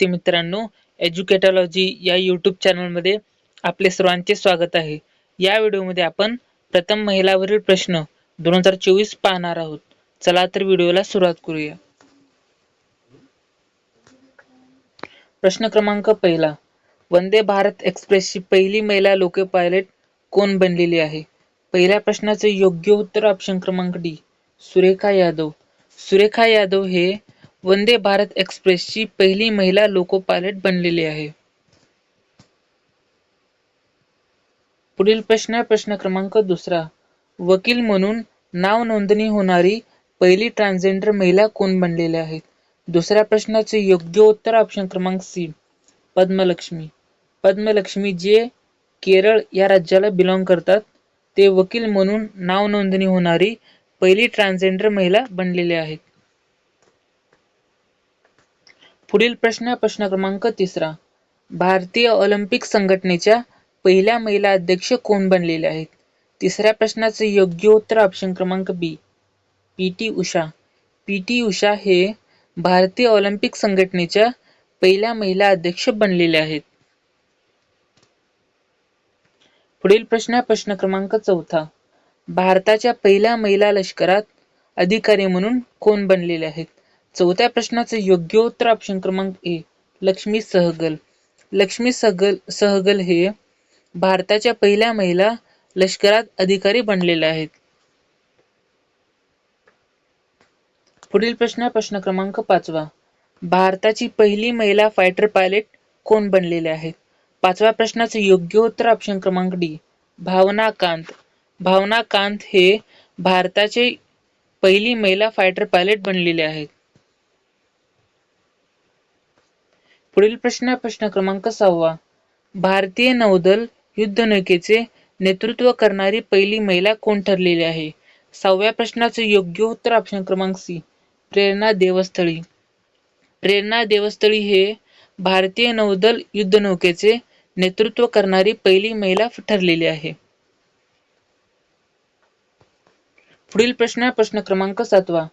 विद्यार्थी मित्रांनो एज्युकेटॉलॉजी या यूट्यूब चॅनलमध्ये आपले सर्वांचे स्वागत आहे. या व्हिडिओमध्ये आपण प्रथम महिलावरील प्रश्न दोन हजार चोवीस पाहणार आहोत. चला तर व्हिडिओला सुरुवात करूया. प्रश्न क्रमांक पहिला. वंदे भारत एक्सप्रेसची पहिली महिला लोको पायलट कोण बनलेली आहे? पहिल्या प्रश्नाचे योग्य उत्तर ऑप्शन क्रमांक डी सुरेखा यादव. सुरेखा यादव हे वंदे भारत एक्सप्रेसची पहिली महिला लोको पायलट बनलेली आहे. पुढील प्रश्न प्रश्न क्रमांक दुसरा. वकील म्हणून नाव नोंदणी होणारी पहिली ट्रान्सजेंडर महिला कोण बनलेल्या आहेत दुसऱ्या प्रश्नाचे योग्य उत्तर ऑप्शन क्रमांक सी. पद्मलक्ष्मी. पद्मलक्ष्मी जे केरळ या राज्याला बिलॉंग करतात ते वकील म्हणून नाव नोंदणी होणारी पहिली ट्रान्सजेंडर महिला बनलेल्या आहेत पुढील प्रश्न प्रश्न क्रमांक तिसरा. भारतीय ऑलिम्पिक संघटनेच्या पहिल्या महिला अध्यक्ष कोण बनलेल्या आहेत? तिसऱ्या प्रश्नाचे योग्य उत्तर ऑप्शन क्रमांक B P T Usha. P T Usha हे भारतीय ऑलिम्पिक संघटनेच्या पहिल्या महिला अध्यक्ष बनलेल्या आहेत. पुढील प्रश्न प्रश्न क्रमांक चौथा. भारताच्या पहिल्या महिला लष्करात अधिकारी म्हणून कोण बनलेले आहेत? चौथ्या प्रश्नाचे योग्य उत्तर ऑप्शन क्रमांक ए लक्ष्मी सहगल. लक्ष्मी सहगल सहगल हे भारताच्या पहिल्या महिला लष्करात अधिकारी बनलेल्या आहेत. पुढील प्रश्न प्रश्न क्रमांक पाचवा. भारताची पहिली महिला फायटर पायलट कोण बनलेले आहेत पाचव्या प्रश्नाचे योग्य उत्तर ऑप्शन क्रमांक डी भावना कांत. भावना कांत हे भारताचे पहिली महिला फायटर पायलट बनलेले आहेत. पुढील प्रश्न प्रश्न क्रमांक सहावा. भारतीय नौदल युद्धनौकेचे नेतृत्व करणारी पहिली महिला कोण ठरलेली आहे? सहाव्या प्रश्नाचे योग्य उत्तर ऑप्शन क्रमांक सी. प्रेरणा देवस्थळी. प्रेरणा देवस्थळी हे भारतीय नौदल युद्धनौकेचे नेतृत्व करणारी पहिली महिला ठरलेली आहे. पुढील प्रश्न प्रश्न क्रमांक सातवा.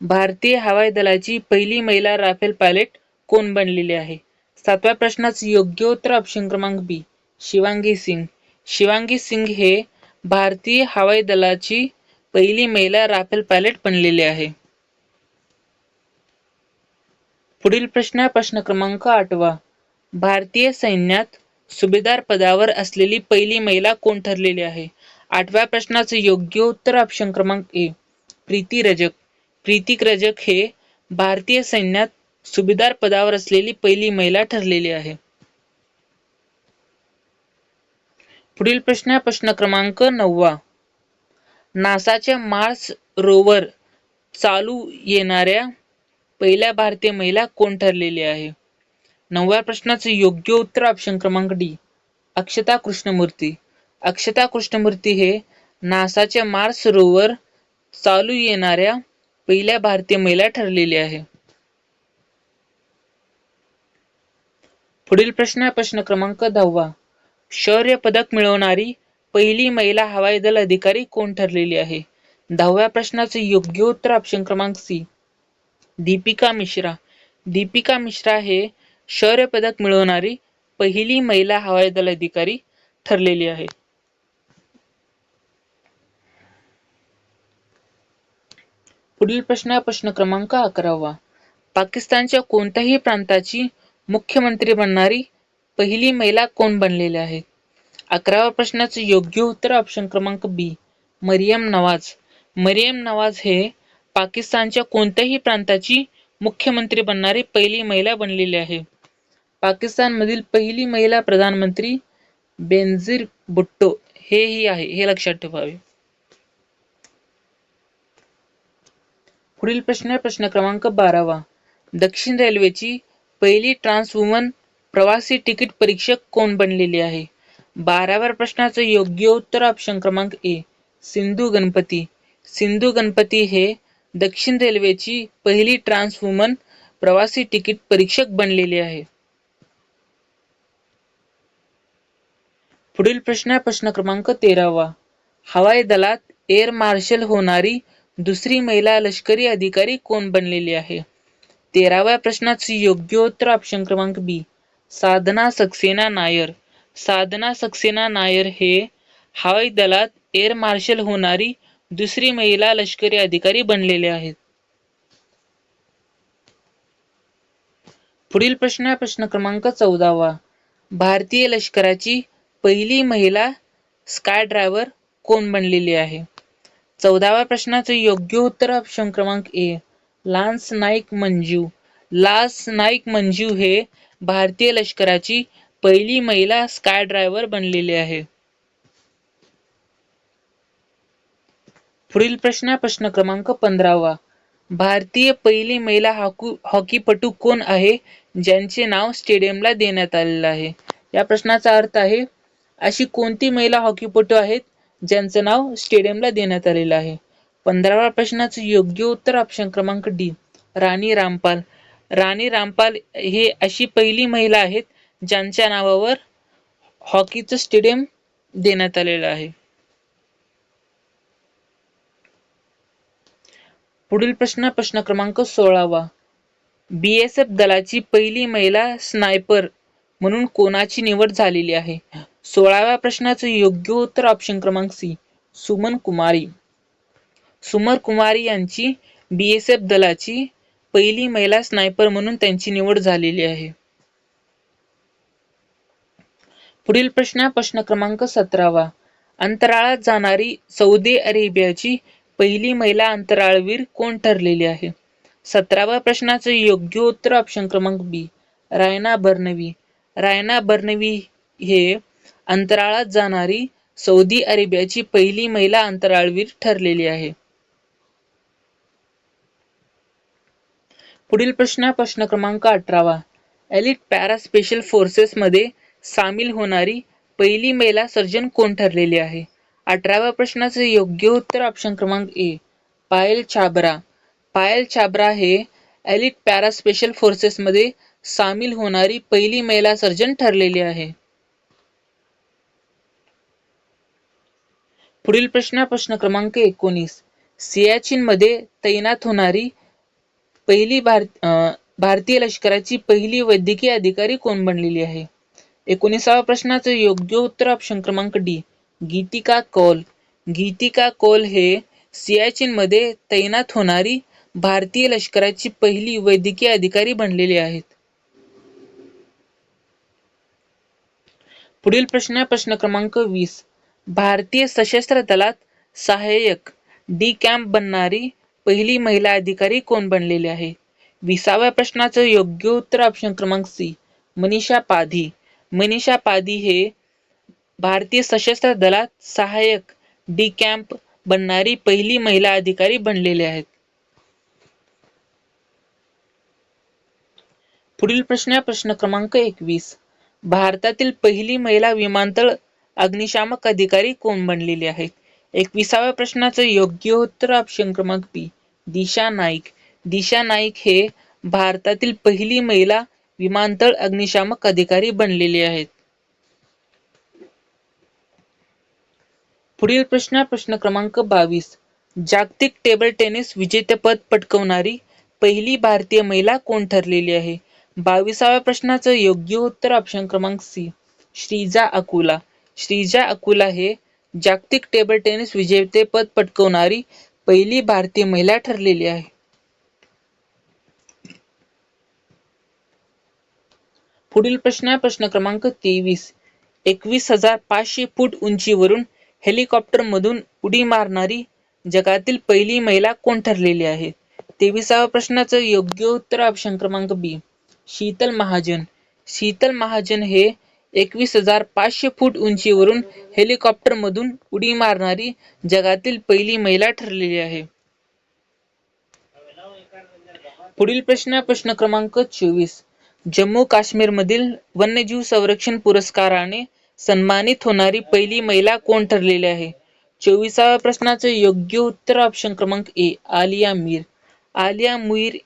भारतीय हवाई दलाची पहिली महिला राफेल पायलट कोण बनलेली आहे? सातव्या प्रश्नाचे योग्य उत्तर ऑप्शन क्रमांक बी शिवांगी सिंग. शिवांगी सिंग हे भारतीय हवाई दलाची पहिली महिला राफेल पायलट बनलेली आहे. पुढील प्रश्न प्रश्न क्रमांक आठवा. भारतीय सैन्यात सुभेदार पदावर असलेली पहिली महिला कोण ठरलेली आहे? आठव्या प्रश्नाचे योग्य उत्तर ऑप्शन क्रमांक ए प्रीती रजक. प्रीतिक रजक हे भारतीय सैन्यात सुभेदार पदावर असलेली पहिली महिला ठरलेली आहे. पुढील प्रश्न प्रश्न क्रमांक नववा. नासाच्या मार्स रोवर चालू येणाऱ्या पहिल्या भारतीय महिला कोण ठरलेली आहे? नवव्या प्रश्नाचे योग्य उत्तर ऑप्शन क्रमांक डी. अक्षता कृष्णमूर्ती. अक्षता कृष्णमूर्ती हे नासाच्या मार्स रोवर चालू येणाऱ्या पहिल्या भारतीय महिला ठरलेली आहे. पुढील प्रश्न प्रश्न क्रमांक दहावा. शौर्य पदक मिळवणारी पहिली महिला हवाई दल अधिकारी कोण ठरलेली आहे? दहाव्या प्रश्नाचे योग्य उत्तर ऑप्शन क्रमांक सी. दीपिका मिश्रा. दीपिका मिश्रा हे शौर्य पदक मिळवणारी पहिली महिला हवाई दल अधिकारी ठरलेली आहे. पुढील प्रश्न प्रश्न क्रमांक अकरावा. पाकिस्तानच्या कोणत्याही प्रांताची मुख्यमंत्री बनणारी पहिली महिला कोण बनलेली आहे? अकराव्या प्रश्नाचे योग्य उत्तर ऑप्शन क्रमांक बी मरियम नवाज. मरियम नवाज हे पाकिस्तानच्या कोणत्याही प्रांताची मुख्यमंत्री बनणारी पहिली महिला बनलेली आहे. पाकिस्तानमधील पहिली महिला प्रधानमंत्री बेनझीर भुट्टो हेही आहे हे लक्षात ठेवावे. पुढील प्रश्न प्रश्न क्रमांक बारावा. दक्षिण रेल्वेची पहिली ट्रान्सवुमन प्रवासी तिकीट परीक्षक कोण बनलेली आहे? बाराव्या प्रश्नाचे योग्य उत्तर ऑप्शन क्रमांक ए सिंधू गणपती. सिंधू गणपती हे दक्षिण रेल्वेची पहिली ट्रान्सवुमन प्रवासी तिकीट परीक्षक बनलेली आहे. पुढील प्रश्न प्रश्न क्रमांक तेरावा. हवाई दलात एअर मार्शल होणारी दुसरी महिला लष्करी अधिकारी कोण बनलेली आहे? तेराव्या प्रश्नाचे योग्य उत्तर ऑप्शन क्रमांक बी साधना सक्सेना नायर. साधना सक्सेना नायर हे हवाई दलात एअर मार्शल होणारी दुसरी महिला लष्करी अधिकारी बनलेले आहेत. पुढील प्रश्न प्रश्न क्रमांक चौदावा. भारतीय लष्कराची पहिली महिला स्काय ड्रायव्हर कोण बनलेली आहे? चौदाव्या प्रश्नाचे योग्य उत्तर ऑप्शन क्रमांक A lance Naik Manju. Lance Naik Manju हे भारतीय लष्कराची पहिली महिला स्काय ड्रायव्हर बनलेली आहे. पुढील प्रश्न प्रश्न क्रमांक पंधरावा. भारतीय पहिली महिला हॉकी हॉकीपटू कोण आहे? ज्यांचे नाव स्टेडियमला देण्यात आलेलं आहे. या प्रश्नाचा अर्थ आहे अशी कोणती महिला हॉकीपटू आहेत? ज्यांचं नाव स्टेडियमला देण्यात आलेलं आहे. पंधराव्या प्रश्नाचं योग्य उत्तर ऑप्शन क्रमांक डी राणी रामपाल. राणी रामपाल हे अशी पहिली महिला आहेत ज्यांच्या नावावर हॉकीचं स्टेडियम देण्यात आलेलं आहे. पुढील प्रश्न प्रश्न क्रमांक सोळावा. बीएसएफ दलाची पहिली महिला स्नायपर म्हणून कोणाची निवड झालेली आहे? सोळाव्या प्रश्नाचं योग्य उत्तर ऑप्शन क्रमांक सी सुमन कुमारी. सुमर कुमारी यांची बीएसएफ दलाची पहिली महिला स्नायपर म्हणून त्यांची निवड झालेली आहे. पुढील प्रश्न प्रश्न क्रमांक सतरावा. अंतराळात जाणारी सौदी अरेबियाची पहिली महिला अंतराळवीर कोण ठरलेली आहे? सतराव्या प्रश्नाचं योग्य उत्तर ऑप्शन क्रमांक बी रायना बर्नवी. रायना बर्नवी हे अंतराळात जाणारी सौदी अरेबियाची पहिली महिला अंतराळवीर ठरलेली आहे. पुढील प्रश्न प्रश्न क्रमांक अठरावा. एलिट पॅरा स्पेशल फोर्सेसमध्ये सामील होणारी पहिली महिला सर्जन कोण ठरलेली आहे? अठराव्या प्रश्नाचे योग्य उत्तर ऑप्शन क्रमांक ए पायल छाबरा. पायल छाबरा हे एलिट पॅरा स्पेशल फोर्सेसमध्ये सामील होणारी पहिली महिला सर्जन ठरलेली आहे. पुढील प्रश्न प्रश्न क्रमांक एकोणीस. सियाचीनमध्ये तैनात होणारी पहिली भारत भारतीय लष्कराची पहिली वैद्यकीय अधिकारी कोण बनलेली आहे? एकोणीसाव्या प्रश्नाचं योग्य उत्तर ऑप्शन क्रमांक डी गीतिका कौल. गीतिका कौल हे सियाचीन मध्ये तैनात होणारी भारतीय लष्कराची पहिली वैद्यकीय अधिकारी बनलेली आहेत. पुढील प्रश्न प्रश्न क्रमांक वीस. भारतीय सशस्त्र दलात सहाय्यक डी कॅम्प बनणारी पहिली महिला अधिकारी कोण बनलेली आहे? विसाव्या प्रश्नाचं योग्य उत्तर ऑप्शन क्रमांक सी मनीषा पाधी. मनीषा पाधी हे भारतीय सशस्त्र दलात सहाय्यक डी कॅम्प बनणारी पहिली महिला अधिकारी बनलेले आहेत. पुढील प्रश्न प्रश्न क्रमांक एकवीस. भारतातील पहिली महिला विमानतळ अग्निशामक अधिकारी कोण बनलेली आहेत एकविसाव्या प्रश्नाचं योग्य उत्तर ऑप्शन क्रमांक बी दिशा नाईक. दिशा नाईक हे भारतातील पहिली महिला विमानतळ अग्निशामक अधिकारी बनलेली आहेत. पुढील प्रश्न प्रश्न क्रमांक बावीस. जागतिक टेबल टेनिस विजेतेपद पटकवणारी पहिली भारतीय महिला कोण ठरलेली आहे? बावीसाव्या प्रश्नाचं योग्य उत्तर ऑप्शन क्रमांक सी. श्रीजा अकुला. श्रीजा अकुला हे जागतिक टेबल टेनिस विजेतेपद पटकवणारी पहिली भारतीय महिला ठरलेली आहे. पुढील प्रश्न आहे प्रश्न क्रमांक तेवीस. एकवीस हजार पाचशे फूट उंचीवरून हेलिकॉप्टर मधून उडी मारणारी जगातील पहिली महिला कोण ठरलेली आहे? तेविसाव्या प्रश्नाचं योग्य उत्तर ऑप्शन क्रमांक बी. शीतल महाजन. शीतल महाजन हे एकवीस हजार पाचशे फूट उंचीवरून हेलिकॉप्टर मधून उडी मारणारी जगातील पहिली महिला ठरलेली आहे. पुढील प्रश्न प्रश्न क्रमांक चोवीस. जम्मू काश्मीर मधील वन्यजीव संरक्षण पुरस्काराने सन्मानित होणारी पहिली महिला कोण ठरलेली आहे? चोवीसाव्या प्रश्नाचे योग्य उत्तर ऑप्शन क्रमांक ए आलिया मीर. आलिया मीर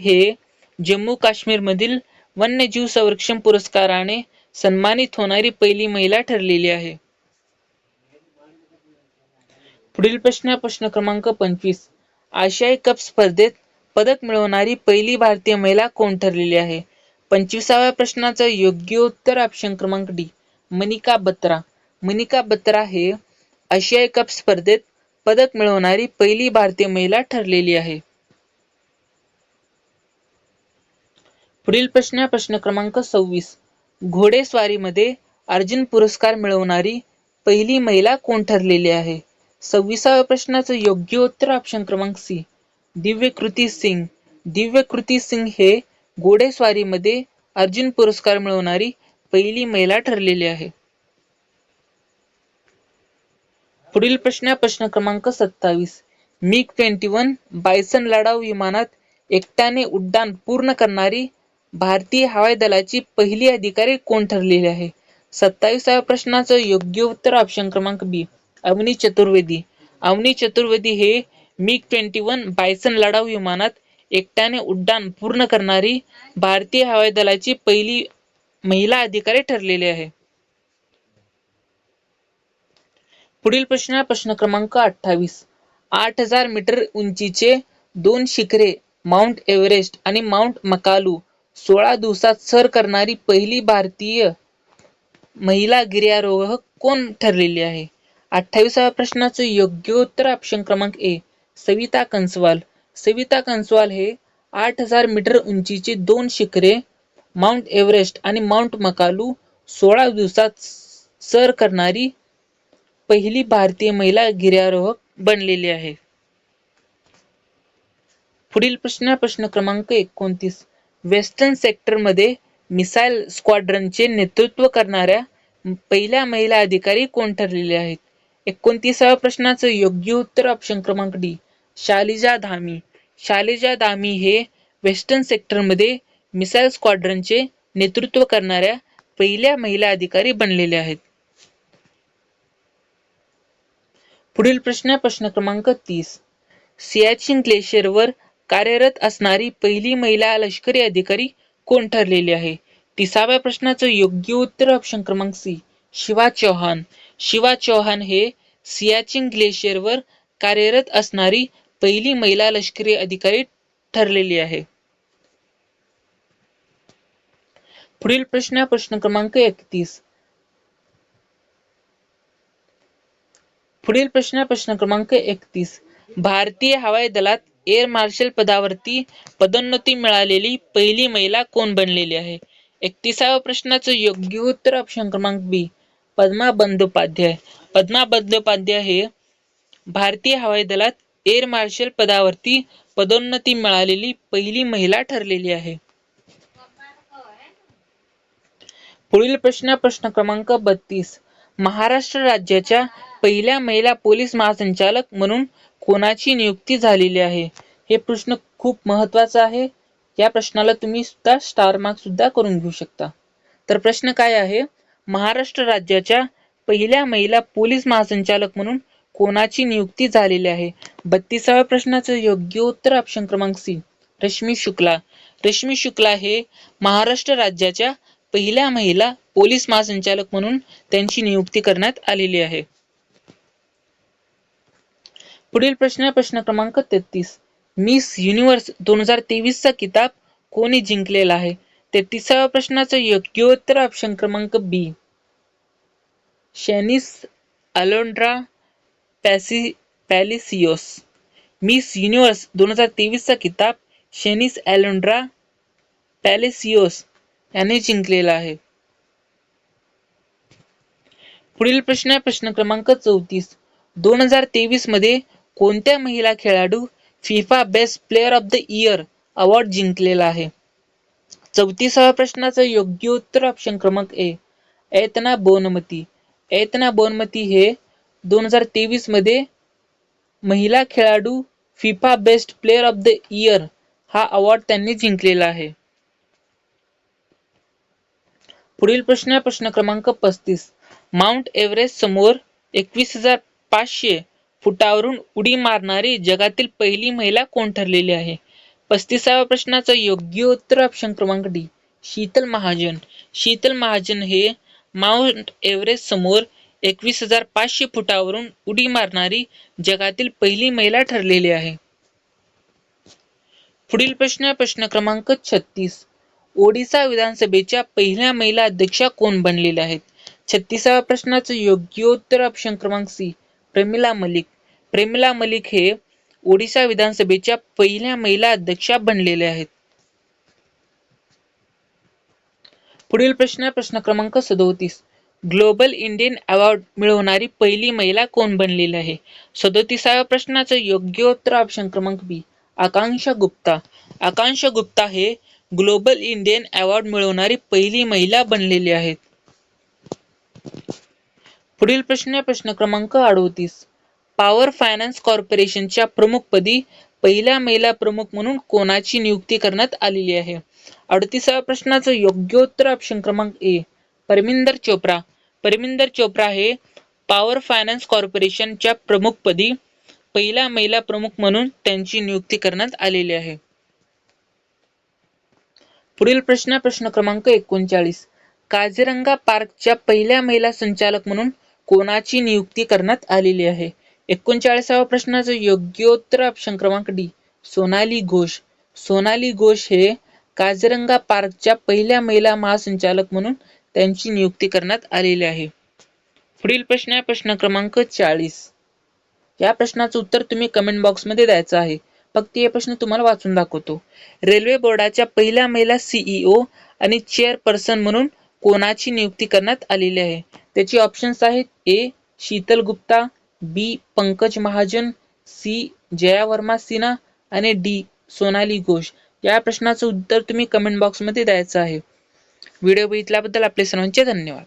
हे जम्मू काश्मीर मधील वन्यजीव संरक्षण पुरस्काराने सन्मानित होणारी पहिली महिला ठरलेली आहे. पुढील प्रश्न प्रश्न क्रमांक पंचवीस. आशियाई कप स्पर्धेत पदक मिळवणारी पहिली भारतीय महिला कोण ठरलेली आहे? पंचवीसाव्या प्रश्नाचं योग्य उत्तर ऑप्शन क्रमांक डी मनिका बत्रा. मनिका बत्रा हे आशियाई कप स्पर्धेत पदक मिळवणारी पहिली भारतीय महिला ठरलेली आहे. पुढील प्रश्न प्रश्न क्रमांक सव्वीस. घोडेस्वारीमध्ये अर्जुन पुरस्कार मिळवणारी पहिली महिला कोण ठरलेली आहे? सव्वीसाव्या प्रश्नाचं योग्य उत्तर ऑप्शन क्रमांक सी दिव्यकृती सिंग. दिव्यकृती सिंग हे घोडेस्वारीमध्ये अर्जुन पुरस्कार मिळवणारी पहिली महिला ठरलेली आहे. पुढील प्रश्न प्रश्न क्रमांक सत्तावीस. मिग ट्वेंटी वन बायसन लढाऊ विमानात एकट्याने उड्डाण पूर्ण करणारी भारतीय हवाई दलाची पहिली अधिकारी कोण ठरलेली आहे? सत्तावीसाव्या प्रश्नाचं योग्य उत्तर ऑप्शन क्रमांक बी अवनी चतुर्वेदी. अवनी चतुर्वेदी हे मिग ट्वेंटी वन बायसन लढाऊ विमानात एकट्याने उड्डाण पूर्ण करणारी भारतीय हवाई दलाची पहिली महिला अधिकारी ठरलेली आहे. पुढील प्रश्न प्रश्न क्रमांक अठ्ठावीस. आठ हजार मीटर उंचीचे दोन शिखरे माउंट एव्हरेस्ट आणि माउंट मकालू सोळा दिवसात सर करणारी पहिली भारतीय महिला गिर्यारोहक कोण ठरलेली आहे? अठ्ठावीसाव्या प्रश्नाचं योग्य उत्तर ऑप्शन क्रमांक ए सविता कंसवाल. सविता कंसवाल हे आठ हजार मीटर उंचीचे दोन शिखरे माउंट एव्हरेस्ट आणि माउंट मकालू सोळा दिवसात सर करणारी पहिली भारतीय महिला गिर्यारोहक बनलेली आहे. पुढील प्रश्न प्रश्न क्रमांक एकोणतीस. वेस्टर्न सेक्टरमध्ये मिसाईल स्क्वाड्रनचे नेतृत्व करणाऱ्या पहिल्या महिला अधिकारी कोण ठरलेले आहेत? एकोणतीसाव्या प्रश्नाचं योग्य उत्तर ऑप्शन क्रमांक डी शालिजा धामी. शालिजा धामी हे वेस्टर्न सेक्टरमध्ये मिसाईल स्क्वाड्रनचे नेतृत्व करणाऱ्या पहिल्या महिला अधिकारी बनलेले आहेत. पुढील प्रश्न प्रश्न क्रमांक तीस. सियाचिन ग्लेशियरवर कार्यरत असणारी पहिली महिला लष्करी अधिकारी कोण ठरलेली आहे? तिसाव्या प्रश्नाचं योग्य उत्तर ऑप्शन क्रमांक सी शिवा चौहान. शिवा चौहान हे सियाचिन ग्लेशियरवर कार्यरत असणारी पहिली महिला लष्करी अधिकारी ठरलेली आहे. पुढील प्रश्न प्रश्न क्रमांक एकतीस. पुढील प्रश्न प्रश्न क्रमांक एकतीस. भारतीय हवाई दलात एअर मार्शल पदावरती पदोन्नती मिळालेली पहिली महिला कोण बनलेली आहे? एकतीसाव्या प्रश्नाचं योग्य उत्तर ऑप्शन क्रमांक बी पद्मा बंदोपाध्याय. पद्मा बंदोपाध्याय हे भारतीय हवाई दलात एअर मार्शल पदावरती पदोन्नती मिळालेली पहिली महिला ठरलेली आहे. पुढील प्रश्न प्रश्न क्रमांक बत्तीस. महाराष्ट्र राज्याच्या पहिल्या महिला पोलीस महासंचालक म्हणून कोणाची नियुक्ती झालेली आहे? हे प्रश्न खूप महत्त्वाचा आहे. या प्रश्नाला तुम्ही सुद्धा स्टार मार्क सुद्धा करून घेऊ शकता. तर प्रश्न काय आहे? महाराष्ट्र राज्याच्या पहिल्या महिला पोलीस महासंचालक म्हणून कोणाची नियुक्ती झालेली आहे? बत्तीसाव्या प्रश्नाचं योग्य उत्तर ऑप्शन क्रमांक सी रश्मी शुक्ला. रश्मी शुक्ला हे महाराष्ट्र राज्याच्या पहिल्या महिला पोलीस महासंचालक म्हणून त्यांची नियुक्ती करण्यात आलेली आहे. पुढील प्रश्न प्रश्न क्रमांक तेहतीस. मिस युनिव्हर्स दोन हजार तेवीस चा किताब कोणी जिंकलेला आहे? तेहतीसाव्या प्रश्नाचं योग्य उत्तर ऑप्शन क्रमांक बी शेनिस अलोंड्रा पॅसि पॅलिसियोस मिस युनिव्हर्स दोन हजार तेवीसचा किताब शेनिस अलोंड्रा पॅलेसियोस याने जिंकलेला आहे. पुढील प्रश्न आहे प्रश्न क्रमांक चौतीस. दोन हजार तेवीसमध्ये कोणत्या महिला खेळाडू FIFA best player of the year award जिंकलेला आहे? चौतीसाव्या प्रश्नाचं योग्य उत्तर ऑप्शन क्रमांक ए. एतना बोनमती. एतना बोनमती हे दोन हजार तेवीसमध्ये महिला खेळाडू FIFA best player of the year हा अवॉर्ड त्यांनी जिंकलेला आहे. पुढील प्रश्न आहे प्रश्न क्रमांक पस्तीस. माउंट एव्हरेस्ट समोर एकवीस हजार पाचशे फुटावरून उडी मारणारी जगातील पहिली महिला कोण ठरलेली आहे? पस्तीसाव्या प्रश्नाचं योग्य उत्तर ऑप्शन क्रमांक डी शीतल महाजन. शीतल महाजन हे माउंट एव्हरेस्ट समोर एकवीस हजार पाचशे फुटावरून उडी मारणारी जगातील पहिली महिला ठरलेली आहे. पुढील प्रश्न प्रश्न क्रमांक छत्तीस. ओडिसा विधानसभेच्या पहिल्या महिला अध्यक्षा कोण बनलेल्या आहेत? छत्तीसाव्या प्रश्नाचं योग्योत्तर ऑप्शन क्रमांक सी प्रेमिला मलिक. प्रेमिला मलिक हे ओडिशा विधानसभेच्या पहिल्या महिला अध्यक्षा बनलेल्या आहेत. पुढील प्रश्न प्रश्न क्रमांक सदोतीस. ग्लोबल इंडियन अवॉर्ड मिळवणारी पहिली महिला कोण बनलेली आहे? सदोतीसाव्या प्रश्नाचं योग्य उत्तर ऑप्शन क्रमांक बी आकांक्षा गुप्ता. आकांक्षा गुप्ता हे ग्लोबल इंडियन अवॉर्ड मिळवणारी पहिली महिला बनलेली आहेत. पुढील प्रश्न प्रश्न क्रमांक अडोतीस. पॉवर फायनान्स कॉर्पोरेशनच्या प्रमुखपदी पहिल्या महिला प्रमुख म्हणून कोणाची नियुक्ती करण्यात आलेली आहे? अडतीसाव्या प्रश्नाचं योग्योत्तर ऑप्शन क्रमांक ए परमिंदर चोप्रा. परमिंदर चोप्रा हे पॉवर फायनान्स कॉर्पोरेशनच्या प्रमुखपदी पहिल्या महिला प्रमुख म्हणून त्यांची नियुक्ती करण्यात आलेली आहे. पुढील प्रश्न प्रश्न क्रमांक एकोणचाळीस. काझीरंगा पार्कच्या पहिल्या महिला संचालक म्हणून कोणाची नियुक्ती करण्यात आलेली आहे? एकोणचाळीसावा प्रश्नाचं योग्योत्तर ऑप्शन क्रमांक डी सोनाली घोष. सोनाली घोष हे काझीरंगा पार्कच्या पहिल्या महिला महासंचालक म्हणून त्यांची नियुक्ती करण्यात आलेली आहे. पुढील प्रश्न आहे प्रश्न क्रमांक चाळीस. या प्रश्नाचं उत्तर तुम्ही कमेंट बॉक्समध्ये द्यायचं आहे. फक्त हे प्रश्न तुम्हाला वाचून दाखवतो. रेल्वे बोर्डाच्या पहिल्या महिला सीईओ आणि चेअरपर्सन म्हणून कोणाची नियुक्ती करण्यात आलेली आहे? त्याची ऑप्शन्स आहेत A Sheetal Gupta B Pankaj Mahajan C Jaya Verma Sinha आणि डी सोनाली घोष. या प्रश्नाचं उत्तर तुम्ही कमेंट बॉक्समध्ये द्यायचं आहे. व्हिडिओ बघितल्याबद्दल आपले सर्वांचे धन्यवाद.